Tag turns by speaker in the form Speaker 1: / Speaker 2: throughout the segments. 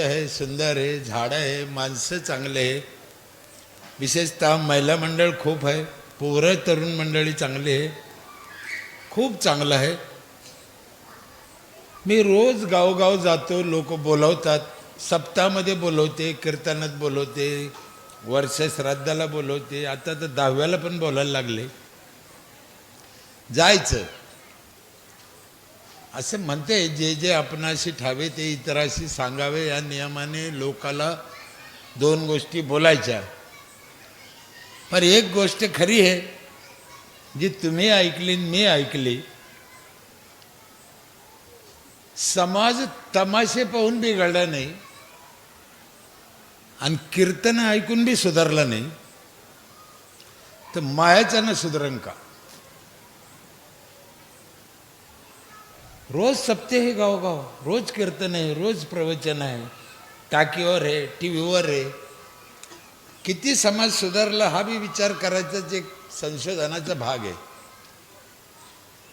Speaker 1: आहे सुंदर आहे झाडं आहे माणसं चांगले आहे. विशेषतः महिला मंडळ खूप आहे पोरं तरुण मंडळी चांगली आहे खूप चांगलं आहे. मी रोज गावोगाव जातो लोक बोलवतात सप्ताहामध्ये बोलवते कीर्तनात बोलवते वर्ष श्राद्धाला बोलवते आता तर दहाव्याला पण बोलायला लागले. जायचं. असे म्हणते जे जे आपणाशी ठावे ते इतराशी सांगावे. या नियमाने लोकाला दोन गोष्टी बोलायच्या. पर एक गोष्ट खरी आहे जी तुम्ही ऐकली आणि मी ऐकली. समाज तमाशे पाहून बिघडला नाही आणि कीर्तन ऐकून बी सुधारला नाही. तर मायाच्यानं सुधरण का? रोज सप्ते हे गावगाव. रोज कीर्तन आहे रोज प्रवचन आहे. टाकीवर आहे टी व्हीवर आहे. किती समाज सुधारला हा बी विचार करायचाच एक संशोधनाचा भाग आहे.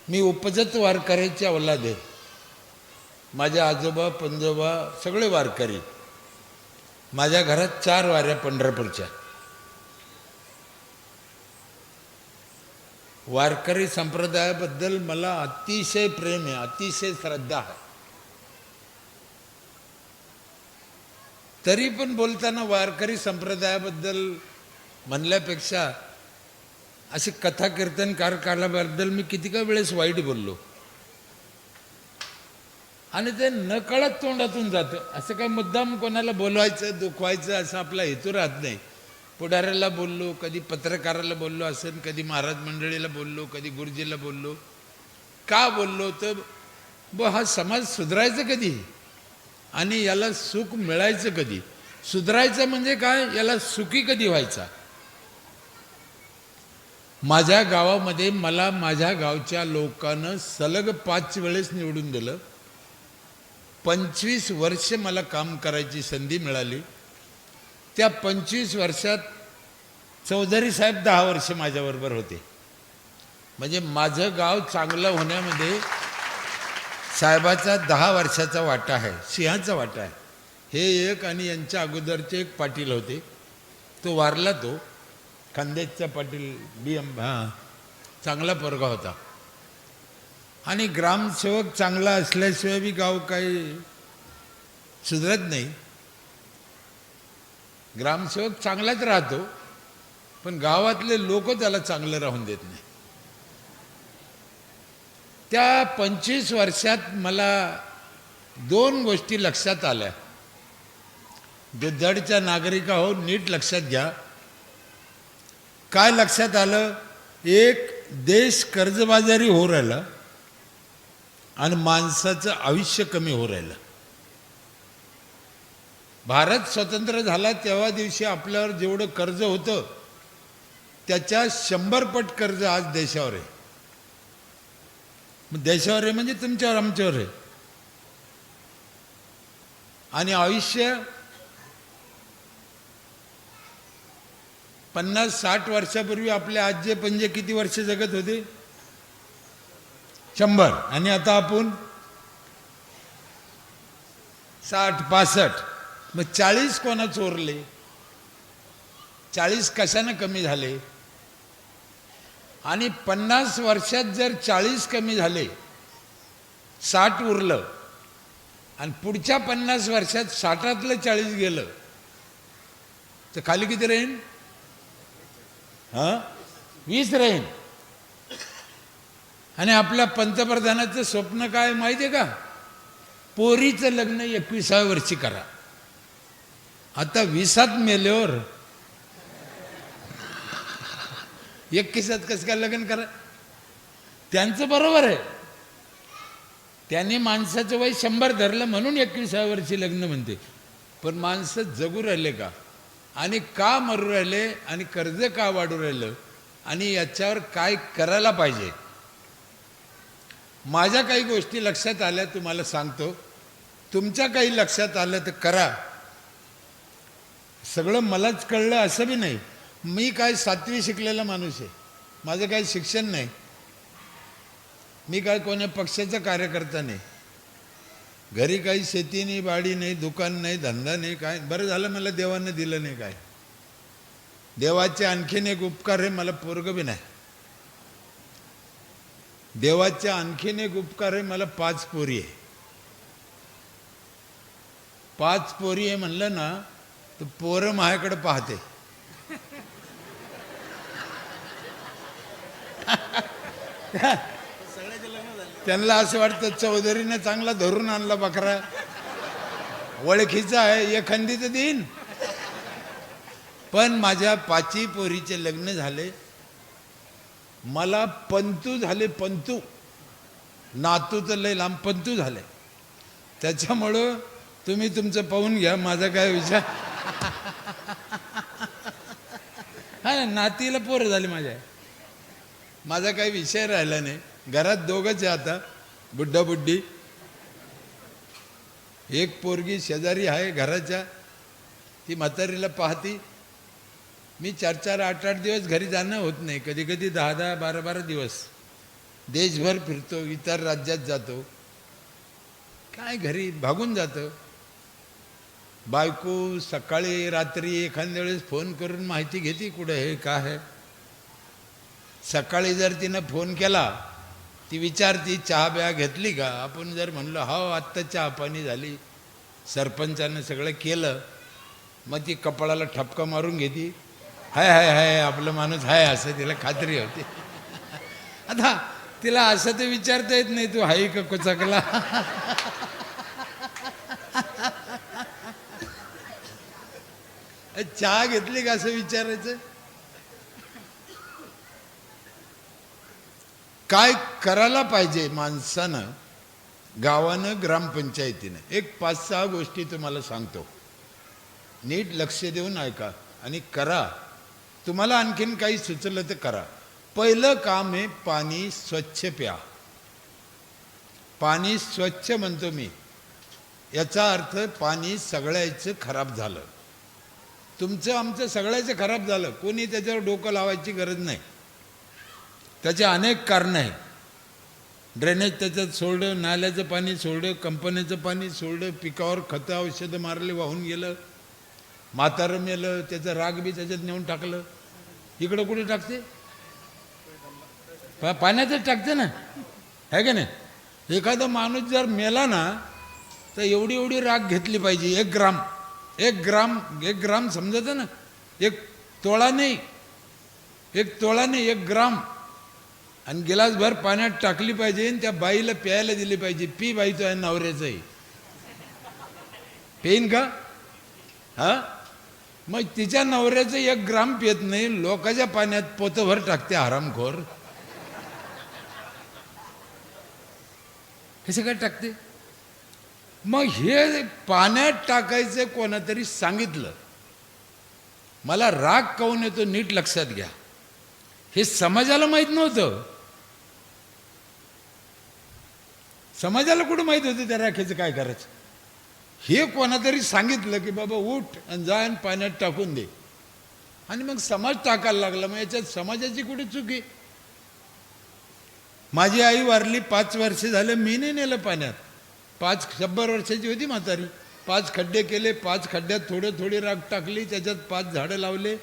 Speaker 1: मी उपजत वारकऱ्याची अवलाद आहे. माझे आजोबा पंजोबा सगळे वारकरी. माझ्या घरात चार वाऱ्या पंढरपूरच्या. वारकरी संप्रदायाबद्दल मला अतिशय प्रेम आहे अतिशय श्रद्धा आहे. तरी पण बोलताना वारकरी संप्रदायाबद्दल म्हणल्यापेक्षा असे कथा कीर्तनकार कार्यकालाबद्दल मी किती का वेळेस वाईट बोललो. आणि ते नकळत तोंडातून जातं. असं काय मुद्दाम कोणाला बोलवायचं दुखवायचं असं आपला हेतू राहत नाही. पुढाऱ्याला बोललो कधी पत्रकाराला बोललो असेल कधी महाराज मंडळीला बोललो कधी गुरुजीला बोललो. का बोललो? तर ब हा समाज सुधारायचा कधी? आणि याला सुख मिळायचं कधी? सुधारायचं म्हणजे काय? याला सुखी कधी व्हायचा? माझ्या गावामध्ये मला माझ्या गावच्या लोकांनं सलग पाच वेळेस निवडून दिलं. पंचवीस वर्ष मला काम करायची संधी मिळाली. त्या पंचवीस वर्षात चौधरी साहेब दहा वर्ष माझ्याबरोबर होते. म्हणजे माझं गाव चांगलं होण्यामध्ये साहेबाचा दहा वर्षाचा वाटा आहे सिंहाचा वाटा आहे. हे एक आणि यांच्या अगोदरचे एक पाटील होते. तो वारला तो. खांदेजचा पाटील बी एम हां चांगला पोरगा होता. आणि ग्रामसेवक चांगला असल्याशिवाय बी गाव काही सुधरत नाही. ग्रामसेवक चांगलाच राहतो पण गावातले लोक त्याला चांगलं राहून देत नाही. त्या पंचवीस वर्षात मला दोन गोष्टी लक्षात आल्या. दुधडच्या नागरिका हो नीट लक्षात घ्या. काय लक्षात आलं? एक देश कर्जबाजारी हो राहिला आणि माणसाचं आयुष्य कमी हो राहिलं. भारत स्वतंत्र झाला तेव्हा दिवशी आपल्यावर जेवढं कर्ज होतं त्याच्या शंभर पट कर्ज आज देशावर आहे. मग देशावर आहे म्हणजे तुमच्यावर आमच्यावर आहे. आणि आयुष्य पन्नास साठ वर्षापूर्वी आपले आजे पंजे किती वर्ष जगत होते? शंभर. आणि आता आपण साठ पासष्ट. मग चाळीस कोणा चोरले? चाळीस कशानं कमी झाले? आणि पन्नास वर्षात जर चाळीस कमी झाले साठ उरलं आणि पुढच्या पन्नास वर्षात साठातलं चाळीस गेलं तर खाली किती राहीन? हां? वीस राहीन. आणि आपल्या पंतप्रधानाचं स्वप्न काय माहिती आहे का? पोरीचं लग्न एकविसाव्या वर्षी करा. आता विसात मेल्यावर एकविसात कसं काय लग्न करा त्यांचं बरोबर आहे. त्यांनी माणसाचं वय शंभर धरलं म्हणून एकविसाव्या वर्षी लग्न म्हणते. पण माणसं जगू राहिले का? आणि का मरू राहिले? आणि कर्ज का वाढू राहिलं? आणि याच्यावर काय करायला पाहिजे? माझ्या काही गोष्टी लक्षात आल्या तुम्हाला सांगतो. तुमच्या काही लक्षात आलं तर करा. सगळं मलाच कळलं असं बी नाही. मी काय सातवी शिकलेला माणूस आहे. माझं काही शिक्षण नाही. मी काय कोण्या पक्षाचा कार्यकर्ता नाही. घरी काही शेती नाही बाडी नाही दुकान नाही धंदा नाही काय? बरं झालं मला देवानं दिलं नाही काय. देवाचे आणखीन एक उपकार आहे मला पोरग बी नाही. देवाचे आणखीन एक उपकार आहे मला पाच पोरी आहे. पाच पोरी आहे म्हणलं ना तर पोरं माझ्याकडे पाहते. त्यांना असं वाटतं चौधरीने चांगला धरून आणला बकरा. ओळखीचा आहे एखादी तर देईन. पण माझ्या पाची पोरीचे लग्न झाले. मला पंतू झाले पंतू. नातू तर लय लांब पंतू झाले. त्याच्यामुळं तुम्ही तुमचं पाहून घ्या माझा काय विचार हा ना नातीला पोरं झाली माझ्या. माझा काही विषय राहिला नाही. घरात दोघंच आहे आता. बुड्ढा बुड्ढी. एक पोरगी शेजारी आहे घराच्या. ती म्हातारीला पाहती. मी चार चार आठ आठ दिवस घरी जाणं होत नाही. कधी कधी दहा दहा बारा बारा दिवस. देशभर फिरतो इतर राज्यात जातो. काय घरी भागून जातं. बायको सकाळी रात्री एखाद्या वेळेस फोन करून माहिती घेते कुठं हे काय आहे सकाळी जर तिनं फोन केला ती विचारती चहा ब्या घेतली का? आपण जर म्हणलं हो आत्ता चहा पाणी झाली. सरपंचानं सगळं केलं. मग ती कपाळाला ठपका मारून घेते. हाय हाय हाय आपलं माणूस हाय असं तिला खात्री होती. आता तिला असं तर विचारता येत नाही तू हाय का कुचकला? चहा घेतली का असं विचारायचं? काय करायला पाहिजे माणसानं गावानं ग्रामपंचायतीनं? एक पाच सहा गोष्टी तुम्हाला सांगतो. नीट लक्ष देऊन ऐका आणि करा. तुम्हाला आणखीन काही सुचलं तर करा. पहिलं काम आहे पाणी स्वच्छ प्या. पाणी स्वच्छ म्हणतो मी. याचा अर्थ पाणी सगळ्याचं खराब झालं. तुमचं आमचं सगळ्याचं खराब झालं. कोणी त्याच्यावर डोकं लावायची गरज नाही. त्याचे अनेक कारणं आहेत. ड्रेनेज त्याच्यात सोडलं नाल्याचं पाणी सोडलं कंपनीचं पाणी सोडलं पिकावर खतं औषधं मारले वाहून गेलं म्हातारं मेलं त्याचं राग बी त्याच्यात नेऊन टाकलं. इकडं कुठे टाकते? पाण्यातच टाकते ना? आहे का नाही? एखादा माणूस जर मेला ना तर एवढी एवढी राग घेतली पाहिजे. एक ग्राम. एक ग्राम एक ग्राम समजतं ना? एक तोळा नाही. एक तोळा नाही एक ग्राम. आणि गिलासभर पाण्यात टाकली पाहिजे आणि त्या बाईला प्यायला दिली पाहिजे. पी बाई तो आहे. नवऱ्याचंही पेन का? हा? मग तिच्या नवऱ्याचं एक ग्राम पित नाही लोकांच्या पाण्यात पोतभर टाकते हरामखोर कसं काय टाकते? मग हे पाण्यात टाकायचं कोणातरी सांगितलं. मला राग काऊन येतो नीट लक्षात घ्या. हे समाजाला माहीत नव्हतं. समाजाला कुठं माहीत होतं त्या राखेचं काय करायचं? हे कोणातरी सांगितलं की बाबा उठ आणि जा आणि पाण्यात टाकून दे. आणि मग समाज टाकायला लागला. मग याच्यात समाजाची कुठे चुकी माझी आई वारली पाच वर्षे झालं मी नाही नेलं पाण्यात. पाच शंभर वर्षाची होती म्हातारी. पाच खड्डे केले पाच खड्ड्यात थोडं थोडी राग टाकली त्याच्यात पाच झाडं लावले.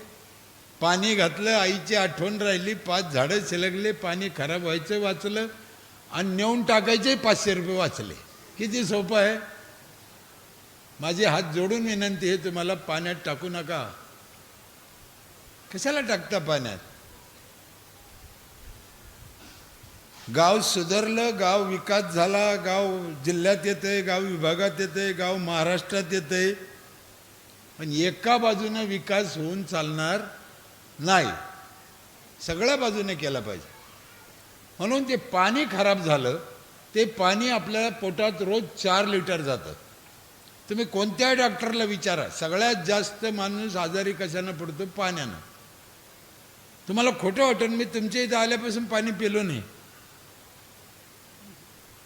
Speaker 1: पाणी घातलं आईची आठवण राहिली पाच झाडं शिलगले पाणी खराब व्हायचं वाचलं आणि नेऊन टाकायचे पाचशे रुपये वाचले. किती सोपं आहे? माझे हात जोडून विनंती आहे तुम्हाला पाण्यात टाकू नका. कशाला टाकता पाण्यात? गाव सुधारलं गाव विकास झाला गाव जिल्ह्यात येतंय गाव विभागात येतंय गाव महाराष्ट्रात येतंय. पण एका बाजूनं विकास होऊन चालणार नाही. सगळ्या बाजूने केला पाहिजे. म्हणून ते पाणी खराब झालं ते पाणी आपल्याला पोटात रोज चार लिटर जातं. तुम्ही कोणत्याही डॉक्टरला विचारा सगळ्यात जास्त माणूस आजारी कशानं पडतो? पाण्यानं. तुम्हाला खोटं वाटून मी तुमच्या इथं आल्यापासून पाणी पिलो नाही.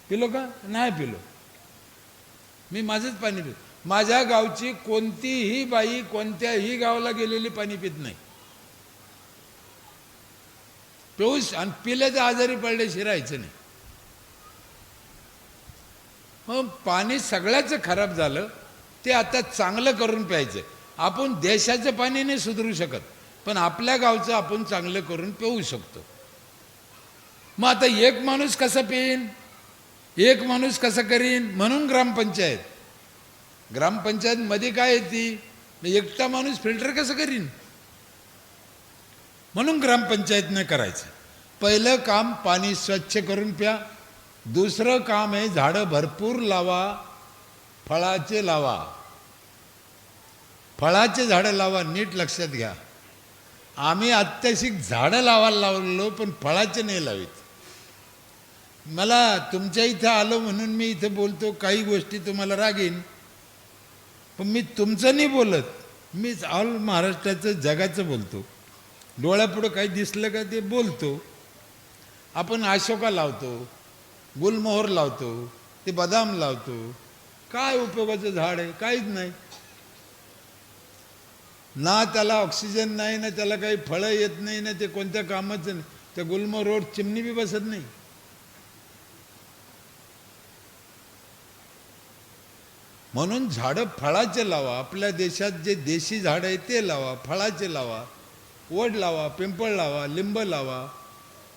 Speaker 1: पिलो का? नाही पिलो. मी माझंच पाणी पितो. माझ्या गावची कोणतीही बाई कोणत्याही गावाला गेलेली पाणी पित नाही. पिऊस आणि पिल्याचं आजारी पडले शिरायचं नाही. मग पाणी सगळ्याचं खराब झालं ते आता चांगलं करून प्यायचं. आपण देशाचं पाणी नाही सुधरू शकत पण आपल्या गावचं आपण चांगलं करून पिऊ शकतो. मग आता एक माणूस कसं पिईन? एक माणूस कसं करीन? म्हणून ग्रामपंचायत. ग्रामपंचायतमध्ये काय येते मग एकटा माणूस फिल्टर कसं करीन? म्हणून ग्रामपंचायतनं करायचं. पहिलं काम पाणी स्वच्छ करून प्या. दुसरं काम आहे झाडं भरपूर लावा फळाचे लावा. फळाचे झाडं लावा नीट लक्षात घ्या. आम्ही अत्याशिक झाडं लावायला लावलो पण फळाचे नाही लावित. मला तुमच्या इथं आलो म्हणून मी इथं बोलतो काही गोष्टी तुम्हाला रागेन. पण मी तुमचं नाही बोलत. मीच ऑल महाराष्ट्राचं जगाचं बोलतो. डोळ्यापुढं काही दिसलं का ते बोलतो. आपण अशोका लावतो गुलमोहर लावतो ते बदाम लावतो. काय उपयोगाचं झाड आहे? काहीच नाही. ना त्याला ऑक्सिजन नाही ना त्याला काही फळं येत नाही ना ते कोणत्या कामाचं नाही. त्या गुलमोहरवर चिमणी बी बसत नाही. म्हणून झाडं फळाचे लावा. आपल्या देशात जे देशी झाडं आहे ते लावा फळाचे लावा. वड लावा पिंपळ लावा लिंब लावा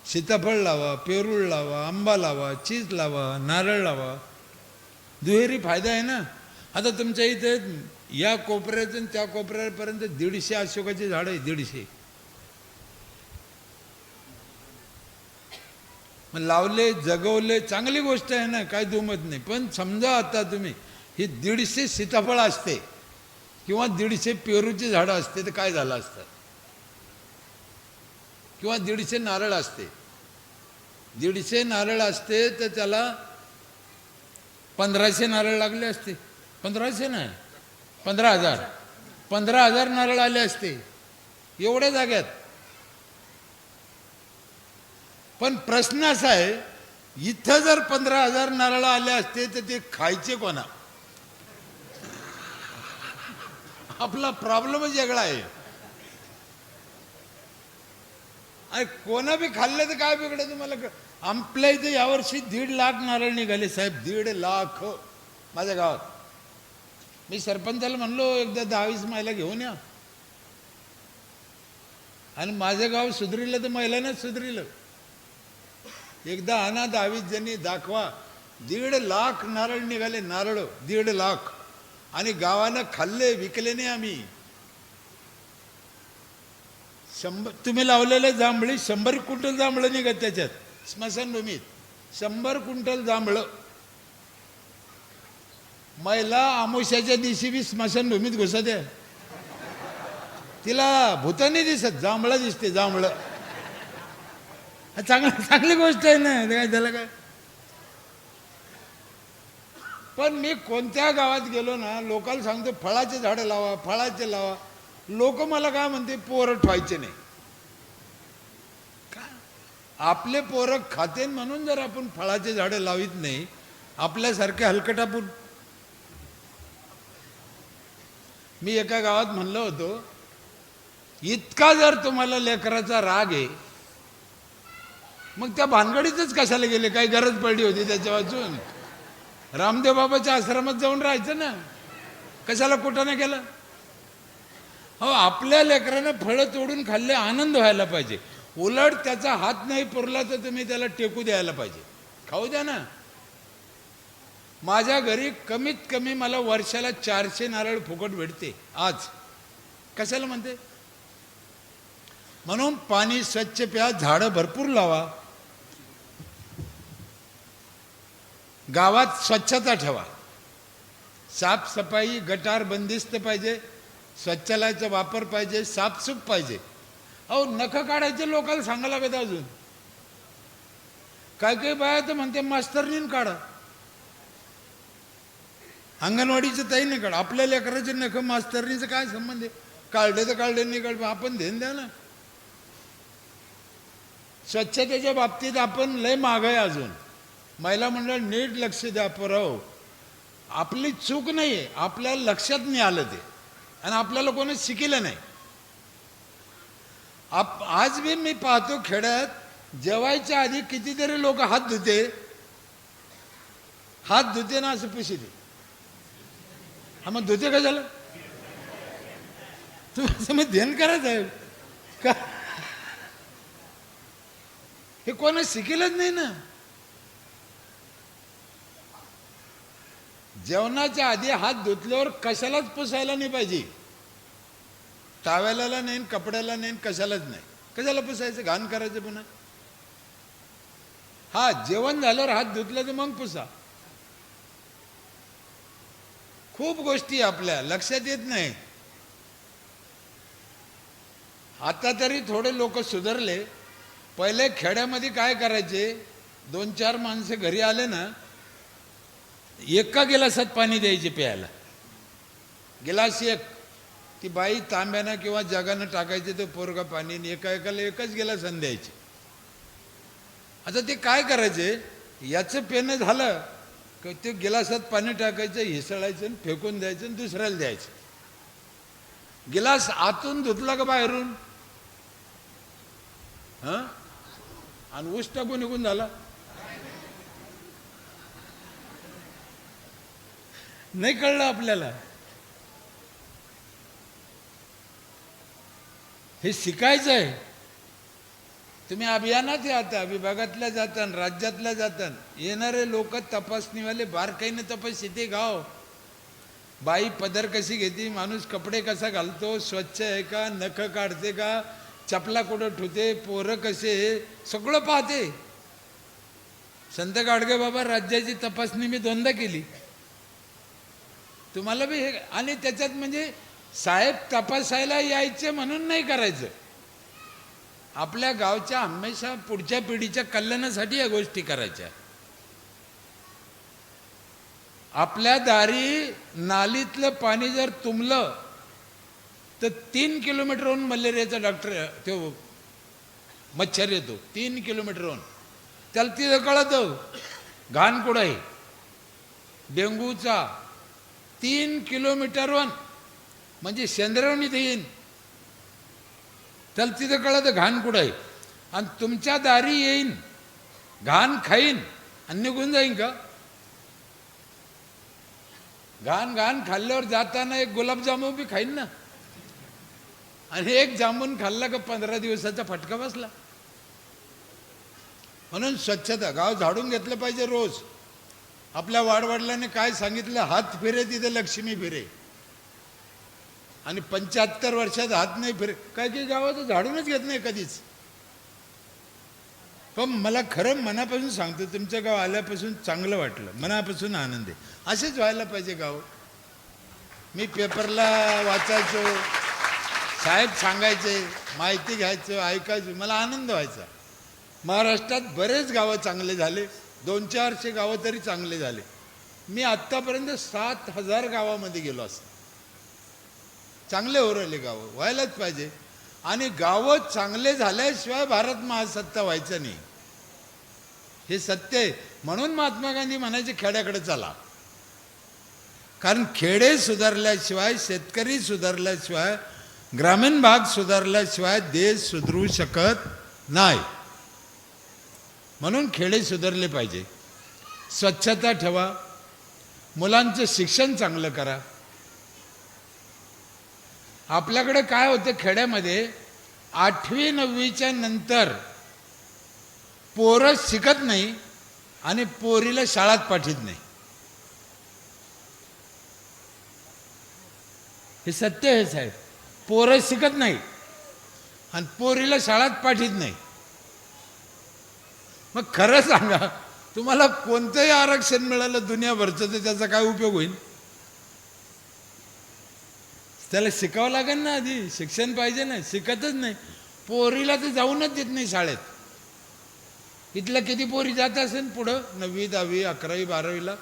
Speaker 1: सीताफळ लावा पेरूळ लावा आंबा लावा चीज लावा नारळ लावा. दुहेरी फायदा आहे ना? आता तुमच्या इथे या कोपऱ्यातून त्या कोपऱ्यापर्यंत दीडशे अशोकाचे झाडं आहे दीडशे. मग लावले जगवले चांगली गोष्ट आहे ना? काय दुमत नाही. पण समजा आता तुम्ही ही दीडशे सीताफळ असते. किंवा दीडशे पेरूची झाडं असते तर काय झालं असतं? किंवा दीडशे नारळ असते. दीडशे नारळ असते तर त्याला पंधराशे नारळ लागले असते. पंधराशे नाही. पंधरा हजार. पंधरा हजार नारळ आले असते. एवढ्या जाग्यात. पण प्रश्न असा आहे इथं जर पंधरा हजार नारळ आले असते तर ते खायचे कोणा? आपला प्रॉब्लेमच वेगळा आहे. आणि कोणा बी खाल्लं तर काय बिघडत मला आपल्या इथे यावर्षी दीड लाख नारळ निघाले साहेब दीड लाख. माझ्या गावात. मी सरपंचाला म्हणलो एकदा दहावीस महिला घेऊन या. आणि माझं गाव सुधरिलं तर महिलांनाच सुधरिलं. एकदा आणा दहावीस जणी दाखवा. दीड लाख नारळ निघाले नारळ दीड लाख. आणि गावानं खाल्ले विकले नाही आम्ही. शंभर तुम्ही लावलेले जांभळी शंभर क्विंटल जांभळं निघत त्याच्यात स्मशानभूमीत. शंभर क्विंटल जांभळं. महिला आमुष्याच्या दिवशी बी स्मशानभूमीत घुसत आहे. तिला भूतानी दिसत जांभळं दिसते जांभळं. चांगलं चांगली गोष्ट आहे ना काय झालं काय? पण मी कोणत्या गावात गेलो ना लोकांना सांगतो फळाचे झाडं लावा फळाचे लावा. लोक मला काय म्हणते पोरं ठवायचे नाही. का? आपले पोरं खाते म्हणून जर आपण फळाचे झाडं लावित नाही आपल्यासारखे हलकटापून मी एका गावात म्हणलं होतो इतका जर तुम्हाला लेकराचा राग आहे मग त्या भानगडीतच कशाला गेले? काही गरज पडली होती त्याच्या वाचून रामदेव बाबाच्या आश्रमात जाऊन राहायचं ना. कशाला कुठं नाही गेलं? हो आपल्या लेकरानं फळं तोडून खाल्ले आनंद व्हायला पाहिजे. उलट त्याचा हात नाही पुरला तर तुम्ही त्याला टेकू द्यायला पाहिजे. खाऊ द्या ना. माझ्या घरी कमीत कमी मला वर्षाला चारशे नारळ फुकट भेटते आज. कशाला म्हणते? म्हणून पाणी स्वच्छ प्या झाडं भरपूर लावा. गावात स्वच्छता ठेवा. साफसफाई गटार बंदिस्त पाहिजे स्वच्छालयाचा वापर पाहिजे साफसूफ पाहिजे. अहो नख काढायचे लोकांना सांगा लागत अजून. काय काही बाया तर म्हणते मास्तरनीन काढा. अंगणवाडीचं ताई नाही काढ. आपल्या लेकराचे नख मास्तरनीचं काय संबंध आहे? काढले तर काढले नाही काढ आपण ध्यान द्या ना. स्वच्छतेच्या बाबतीत आपण लय माग आहे अजून. महिला मंडळ नीट लक्ष द्या परव. आपली चूक नाही आहे आपल्याला लक्षात नाही आलं ते. आणि आपल्याला कोणी शिकिलं नाही. आप आज बी मी पाहतो खेड्यात जेवायच्या आधी कितीतरी लोक हात धुते. हात धुते ना असं पिशी दे हा मग धुते का झालं तुम्ही असं ध्यान करत आहे. का? हे कोणा शिकेलच नाही ना. जेवणाच्या आधी हात धुतल्यावर कशालाच पुसायला नाही पाहिजे. टावेलाला नाही कपड्याला नाही कशालाच नाही. कशाला पुसायचं? घाण करायचं पुन्हा. हा जेवण झाल्यावर हात धुतलं तर मग पुसा. खूप गोष्टी आपल्या लक्षात येत नाही. आता तरी थोडे लोक सुधारले. पहिले खेड्यामध्ये काय करायचे? दोन चार माणसे घरी आले ना एका गिलासात पाणी द्यायचे प्यायला. गिलास एक. ती बाई तांब्यानं किंवा जगानं टाकायचे ते पोरगा पाणी एका एकाला एकच गिलासानं द्यायचे. आता ते काय करायचे? याचं पेनं झालं की ते गिलासात पाणी टाकायचं हिसळायचं आणि फेकून द्यायचं आणि दुसऱ्याला द्यायचं. गिलास आतून धुतला का बाहेरून? हां? आणि ऊस टाकून निघून झाला. नाही कळलं आपल्याला. हे शिकायचं आहे. तुम्ही अभियानात आता विभागातल्या जातान राज्यातल्या जातान येणारे लोक तपासणीवाले बारकाईने तपास येते गाव. बाई पदर कशी घेते माणूस कपडे कसा घालतो स्वच्छ आहे का नख काढते का चपला कुठं ठुते पोरं कसे सगळं पाहते. संत गाडगे बाबा राज्याची तपासणी मी दोनदा केली. तुम्हाला बी हे आणि त्याच्यात म्हणजे साहेब तपासायला यायचे म्हणून नाही करायचं. आपल्या गावच्या हमेशा पुढच्या पिढीच्या कल्याणासाठी या गोष्टी करायच्या. आपल्या दारी नालीतलं पाणी जर तुंबलं तर तीन किलोमीटरहून मलेरियाचा डॉक्टर तो मच्छर येतो. तीन किलोमीटरहून. त्याला तिथं कळत घाण कुठं आहे? डेंग्यूचा तीन किलोमीटरहून म्हणजे शेंद्रवणीत येईन त्याला तिथं कळतं घाण कुठं आहे. आणि तुमच्या दारी येईन. घाण खाईन. आणि निघून जाईन का? घाण घाण खाल्ल्यावर जाताना एक गुलाबजामुन बी खाईन ना. आणि एक जामून खाल्ला का पंधरा दिवसाचा फटका बसला. म्हणून स्वच्छता गाव झाडून घेतलं पाहिजे रोज. आपल्या वाडवडिलांनी काय सांगितलं? हात फिरे तिथे लक्ष्मी फिरे. आणि पंच्याहत्तर वर्षात हात नाही फिरे. काय काही गावाचं झाडूनच घेत नाही कधीच. पण मला खरं मनापासून सांगतो तुमचं गाव आल्यापासून चांगलं वाटलं. मनापासून आनंद आहे. असेच व्हायला पाहिजे गाव. मी पेपरला वाचायचो साहेब सांगायचे माहिती घ्यायचं ऐकायचं मला आनंद व्हायचा. महाराष्ट्रात बरेच गावं चांगले झाले. दोन चारशे गावं तरी चांगले झाले. मी आत्तापर्यंत सात हजार गावामध्ये गेलो असतो. चांगले हो राहिले गावं व्हायलाच पाहिजे. आणि गावं चांगले झाल्याशिवाय भारत महासत्ता व्हायचं नाही. हे सत्य आहे. म्हणून महात्मा गांधी म्हणायचे खेड्याकडे चला. कारण खेडे सुधारल्याशिवाय शेतकरी सुधारल्याशिवाय ग्रामीण भाग सुधारल्याशिवाय देश सुधरू शकत नाही. म्हणून खेडे सुधारले पाहिजे. स्वच्छता ठेवा. मुलांचं शिक्षण चांगलं करा. आपल्याकडे काय होतं खेड्यामध्ये? आठवी नववीच्या नंतर पोरं शिकत नाही आणि पोरीला शाळात पाठीत नाही. हे सत्य आहे साहेब. पोरं शिकत नाही आणि पोरीला शाळात पाठीत नाही. मग खरं सांगा तुम्हाला कोणतंही आरक्षण मिळालं दुनियाभरचं तर त्याचा काय उपयोग होईल? त्याला शिकावं लागेल ना आधी. शिक्षण पाहिजे ना शिकतच नाही. पोरीला तर जाऊनच देत नाही शाळेत. इथलं किती पोरी जात असेल पुढं? नववी दहावी अकरावी बारावीला.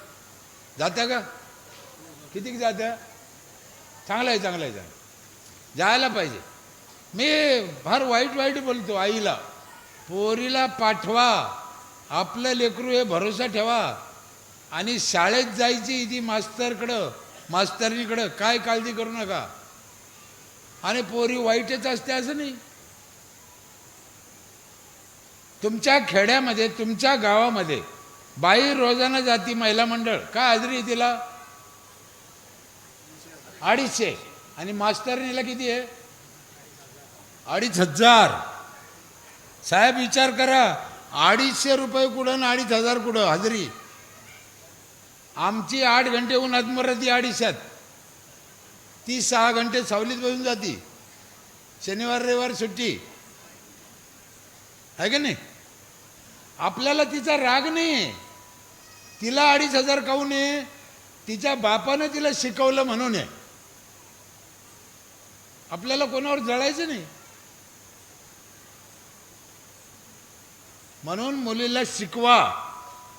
Speaker 1: जात्या का? किती जात्या? चांगलं आहे चांगलं आहे चांगलं जायला पाहिजे. मी फार वाईट वाईट बोलतो आईला. पोरीला पाठवा. आपलं लेकरू हे भरोसा ठेवा. आणि शाळेत जायची ती मास्तरकडं मास्तरणीकडं काय काळजी करू नका. आणि पोरी वाईटच असते असं नाही. तुमच्या खेड्यामध्ये तुमच्या गावामध्ये बाई रोजाना जाती महिला मंडळ काय हाजरी आहे तिला? अडीचशे. आणि मास्तरनीला किती आहे? अडीच हजार. साहेब विचार करा. अडीचशे रुपये कुठं आणि अडीच हजार कुठं? हजरी. आमची आठ घंटे होऊन मरत अडीचशात. ती सहा घंटे सावलीत बसून जाती. शनिवार रविवार सुट्टी. आहे का नाही? आपल्याला तिचा राग नाही तिला अडीच हजार खाऊ आहे तिच्या बापानं तिला शिकवलं म्हणून आहे. आपल्याला कोणावर जळायचं नाही. म्हणून मुलीला शिकवा.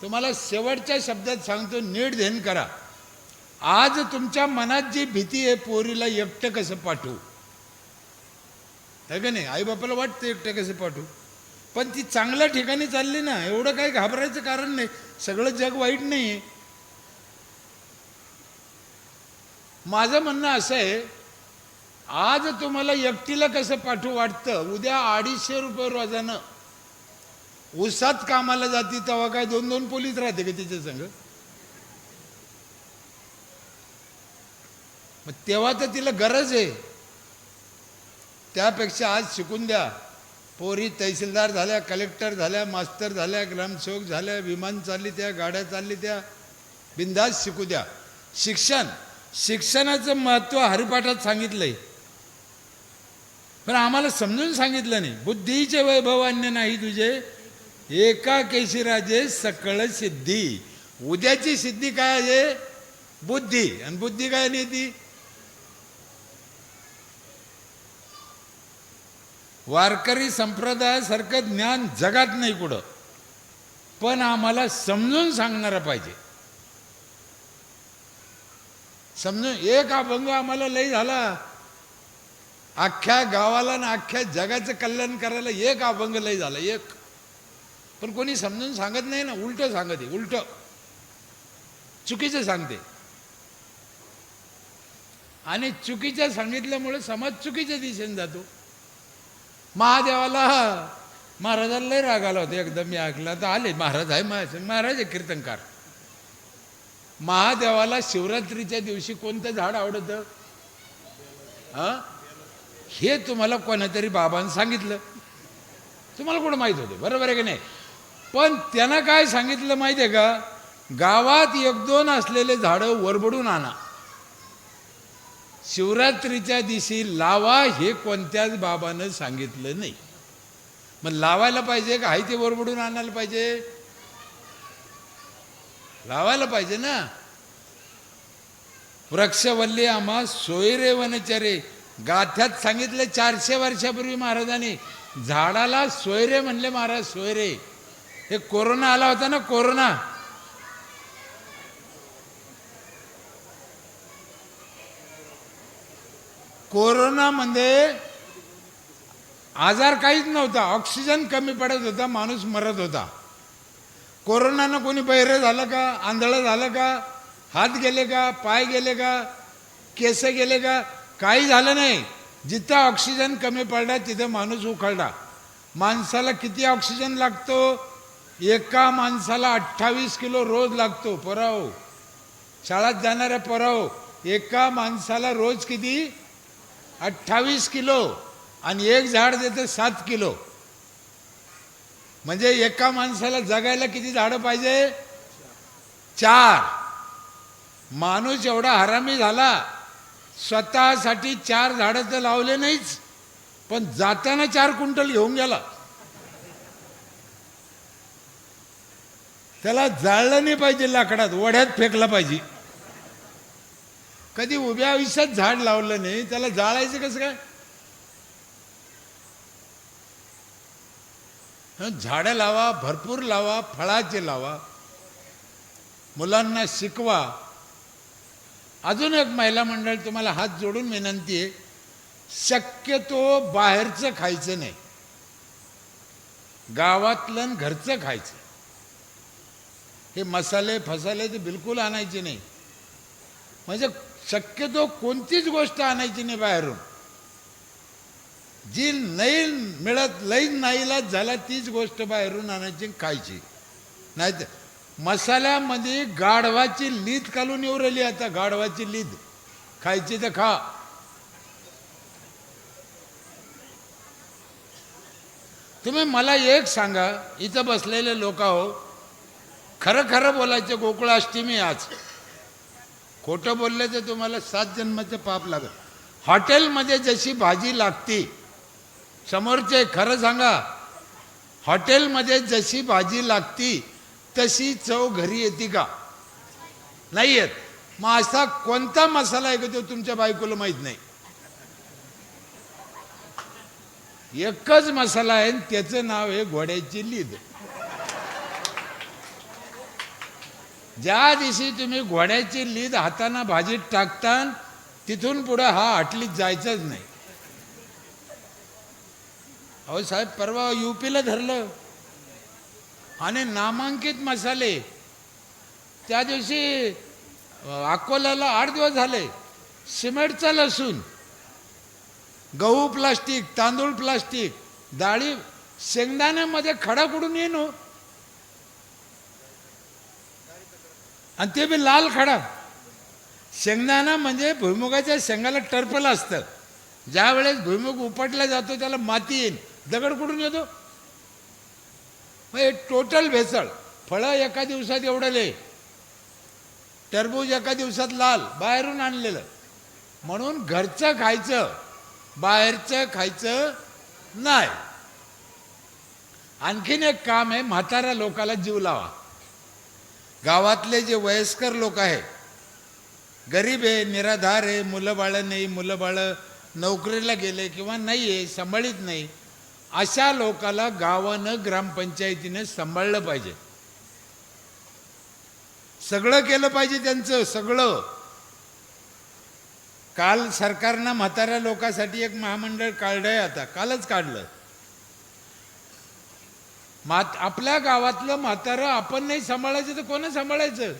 Speaker 1: तुम्हाला शेवटच्या शब्दात सांगतो नीट ध्यान करा. आज तुमच्या मनात जी भीती आहे पोरीला एकटं कसं पाठवू? आहे का नाही? आईबापाला वाटतं एकटं कसं पाठवू? पण ती चांगल्या ठिकाणी चालली ना एवढं काही घाबरायचं कारण नाही. सगळं जग वाईट नाही आहे माझं म्हणणं असं आहे आज तुम्हाला एकटीला कसं पाठवू वाटतं? उद्या अडीचशे रुपये रोजानं उसात कामाला जाती तेव्हा काय दोन दोन पोलीस राहते का तिच्या संग? मग तेव्हा तर तिला गरज आहे. त्यापेक्षा आज शिकून द्या. पोरी तहसीलदार झाल्या कलेक्टर झाल्या मास्तर झाल्या ग्रामसेवक झाल्या विमान चालली त्या गाड्या चालली त्या. बिंदास शिकू द्या. शिक्षण शिक्षणाचं महत्त्व हरिपाठात सांगितलंय. पण आम्हाला समजून सांगितलं नाही. बुद्धीचे वैभव अन्य नाही तुझे. एका केशी राजे सकळ सिद्धी. उद्याची सिद्धी काय आहे? बुद्धी. आणि बुद्धी काय नाही ती? वारकरी संप्रदायासारखं ज्ञान जगात नाही कुठं. पण आम्हाला समजून सांगणारा पाहिजे. समजून एक अभंग आम्हाला लय झाला. अख्ख्या गावाला ना अख्ख्या जगाचं कल्याण करायला एक अभंग लय झाला एक. पण कोणी समजून सांगत नाही ना उलट सांगते उलट. चुकीचं सांगते. आणि चुकीचं सांगितल्यामुळे समाज चुकीच्या दिशेने जातो. महादेवाला महाराजाला लय राग आला होता एकदा मी ऐकला. तर आले महाराज आहे महाराज महाराज आहे कीर्तनकार. महादेवाला शिवरात्रीच्या दिवशी कोणतं झाड आवडतं? हा? हे तुम्हाला कोणातरी बाबांनी सांगितलं. तुम्हाला कुठं माहीत होते? बरोबर आहे की नाही? पण त्यांना काय सांगितलं माहिती आहे का? गावात एक दोन असलेले झाडं वरबडून आणा. शिवरात्रीच्या दिवशी लावा हे कोणत्याच बाबानं सांगितलं नाही. मग लावायला पाहिजे का? हाय ते वरबडून आणायला पाहिजे? लावायला पाहिजे ना? वृक्षवल्ली आम्हा सोयरे वनचरे. गाथ्यात सांगितलं चारशे वर्षापूर्वी महाराजांनी. झाडाला सोयरे म्हणले महाराज सोयरे. हे कोरोना आला होता ना कोरोना. कोरोनामध्ये म्हणजे आजार काहीच नव्हता ऑक्सिजन कमी पडत होता माणूस मरत होता. कोरोनानं कोणी बहिरं झालं का आंधळं झालं का हात गेले का पाय गेले का केस गेले का काही झालं नाही. जिथं ऑक्सिजन कमी पडला तिथं माणूस उखळला माणसाला किती ऑक्सिजन लागतो एका माणसाला अठ्ठावीस किलो रोज लागतो पराव. शाळेत जाणाऱ्या पराव एका माणसाला रोज किती? अठ्ठावीस किलो. आणि एक झाड देतं सात किलो. म्हणजे एका माणसाला जगायला किती झाडं पाहिजे? चार. माणूस एवढा हरामी झाला स्वतःसाठी चार झाडं तर लावले नाहीच पण जाताना चार क्विंटल घेऊन गेला. त्याला जाळलं नाही पाहिजे लाकडात वड्यात फेकला पाहिजे. कधी उभ्या आयुष्यात झाड लावलं नाही त्याला जाळायचं कसं काय? झाडं लावा भरपूर लावा फळाचे लावा. मुलांना शिकवा. अजून एक महिला मंडळ तुम्हाला हात जोडून विनंती आहे शक्यतो बाहेरचं खायचं नाही. गावातलं आणि घरचं खायचं. हे मसाले फसाले ते बिलकुल आणायचे नाही. म्हणजे शक्यतो कोणतीच गोष्ट आणायची नाही बाहेरून. जी नाही मिळत लई नाईलाज झाला तीच गोष्ट बाहेरून आणायची खायची. नाही तर मसाल्यामध्ये गाढवाची लीद घालून येऊ राहिली आता गाढवाची लीद. खायची तर खा. तुम्ही मला एक सांगा इथं बसलेले लोक आहो खरं खरं बोलायचं गोकुळाष्टमी आज. खोटं बोलले तर तुम्हाला सात जन्माचे पाप लागत हॉटेलमध्ये जशी भाजी लागती समोरचे खरं सांगा हॉटेलमध्ये जशी भाजी लागती तशी चव घरी येते का? नाही येत. मग असा कोणता मसाला आहे का तो तुमच्या बायकोला माहीत नाही? एकच मसाला आहे आणि त्याचं नाव आहे घोड्याची लीद. ज्या दिवशी तुम्ही घोड्याची लीद हाताना भाजीत टाकता तिथून पुढं हा आटलीत जायचंच नाही. अहो साहेब परवा युपीला धरलं. आणि नामांकित मसाले. त्या दिवशी अकोल्याला आठ दिवस झाले. सिमेंटचा लसूण गहू प्लास्टिक तांदूळ प्लास्टिक डाळी शेंगदाण्यामध्ये खडा कुडून येईन आणि ते बी लाल खडा. शेंगदाणा म्हणजे भुईमुगाच्या शेंगाला टर्पल असतं. ज्या वेळेस भुईमुग उपटला जातो त्याला माती येईल. दगड कुठून येतो? मग हे टोटल भेसळ. फळं एका दिवसात एवढले टरबूज एका दिवसात लाल बाहेरून आणलेलं. म्हणून घरचं खायचं बाहेरचं खायचं नाही. आणखीन एक काम आहे म्हाताऱ्या लोकाला जीव लावा. गावातले जे वयस्कर लोक आहे गरीब आहे निराधार आहे मुलं बाळं नाही मुलं बाळं नोकरीला गेले किंवा नाही आहे सांभाळीत नाही अशा लोकाला गावानं ग्रामपंचायतीने सांभाळलं पाहिजे. सगळं केलं पाहिजे त्यांचं सगळं. काल सरकारनं म्हाताऱ्या लोकांसाठी एक महामंडळ काढलं आहे आता कालच काढलं. मात आपल्या गावातलं म्हातारं आपण नाही सांभाळायचं तर कोणा सांभाळायचं?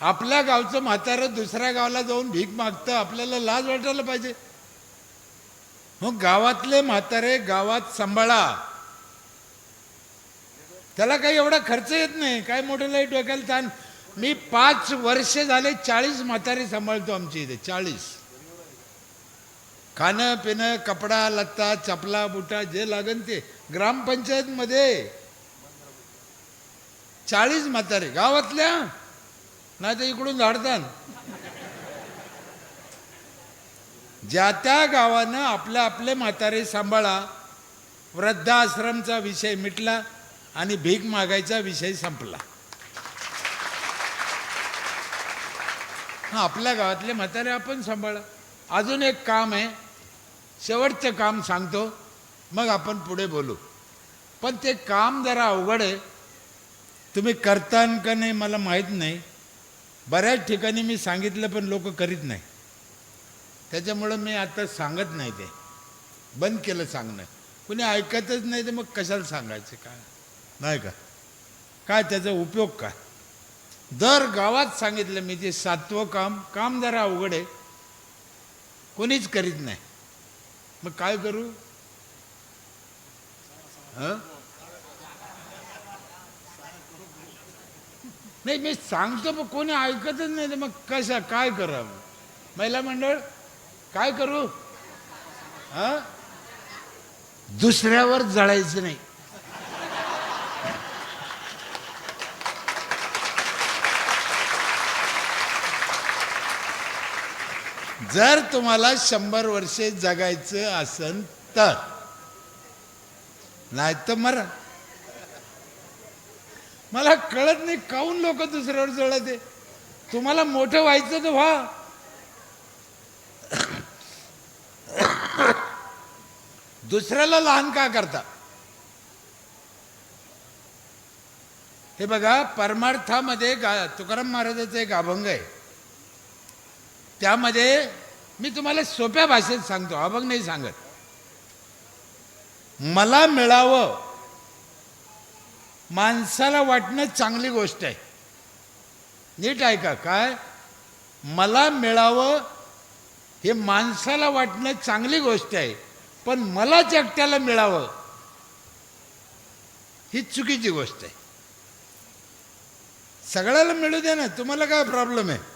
Speaker 1: आपल्या गावचं म्हातारं दुसऱ्या गावाला जाऊन भीक मागतं आपल्याला लाज वाटायला पाहिजे. मग गावातले म्हातारे गावात सांभाळा. त्याला काही एवढा खर्च येत नाही काय मोठं लाइट डोक्याला ताण. मी पाच वर्ष झाले चाळीस म्हातारे सांभाळतो आमच्या इथे चाळीस. खाणं पिणं कपडा लत्ता चपला बुटा जे लागन ते. ग्रामपंचायतमध्ये चाळीस म्हातारे गावातल्या? नाही तर इकडून झाडतात. ज्या त्या गावानं आपल्या आपले म्हातारे सांभाळा वृद्धाश्रमचा विषय मिटला आणि भीक मागायचा विषय संपला. हा आपल्या गावातले म्हातारे आपण सांभाळा. अजून एक काम आहे. शेवटचं काम सांगतो. मग आपण पुढे बोलू. पण ते काम जरा अवघड आहे. तुम्ही करतान का नाही मला माहीत नाही. बऱ्याच ठिकाणी मी सांगितलं पण लोक करीत नाही. त्याच्यामुळं मी आता सांगत नाही ते. बंद केलं सांगणं. कुणी ऐकतच नाही तर मग कशाला सांगायचं काय? नाही का? काय त्याचा उपयोग काय दर गावात सांगितलं मी ते सातवं काम काम जरा अवघड आहे. कोणीच करीत नाही. मग काय करू? नाही मी सांगतो पण कोणी ऐकतच नाही तर मग कशा काय करावं? महिला मंडळ काय करू? हा दुसऱ्यावर जळायचं नाही. जर तुम्हाला शंभर वर्षे जगायचं असन तर. नाही तर मरा. मला कळत नाही काऊन लोक दुसऱ्यावर जळत. तुम्हाला मोठं व्हायचं तर व्हा. दुसऱ्याला लहान का करता? हे बघा परमार्थामध्ये गा तुकाराम महाराजाचा एक अभंग आहे. त्यामध्ये मी तुम्हाला सोप्या भाषेत सांगतो अभंग नाही सांगत. मला मिळावं. माणसाला वाटणं चांगली गोष्ट आहे. नीट ऐका काय? मला मिळावं हे माणसाला वाटणं चांगली गोष्ट आहे पण मला जगत्याला मिळावं ही चुकीची गोष्ट आहे. सगळ्याला मिळू द्या ना तुम्हाला काय प्रॉब्लेम आहे?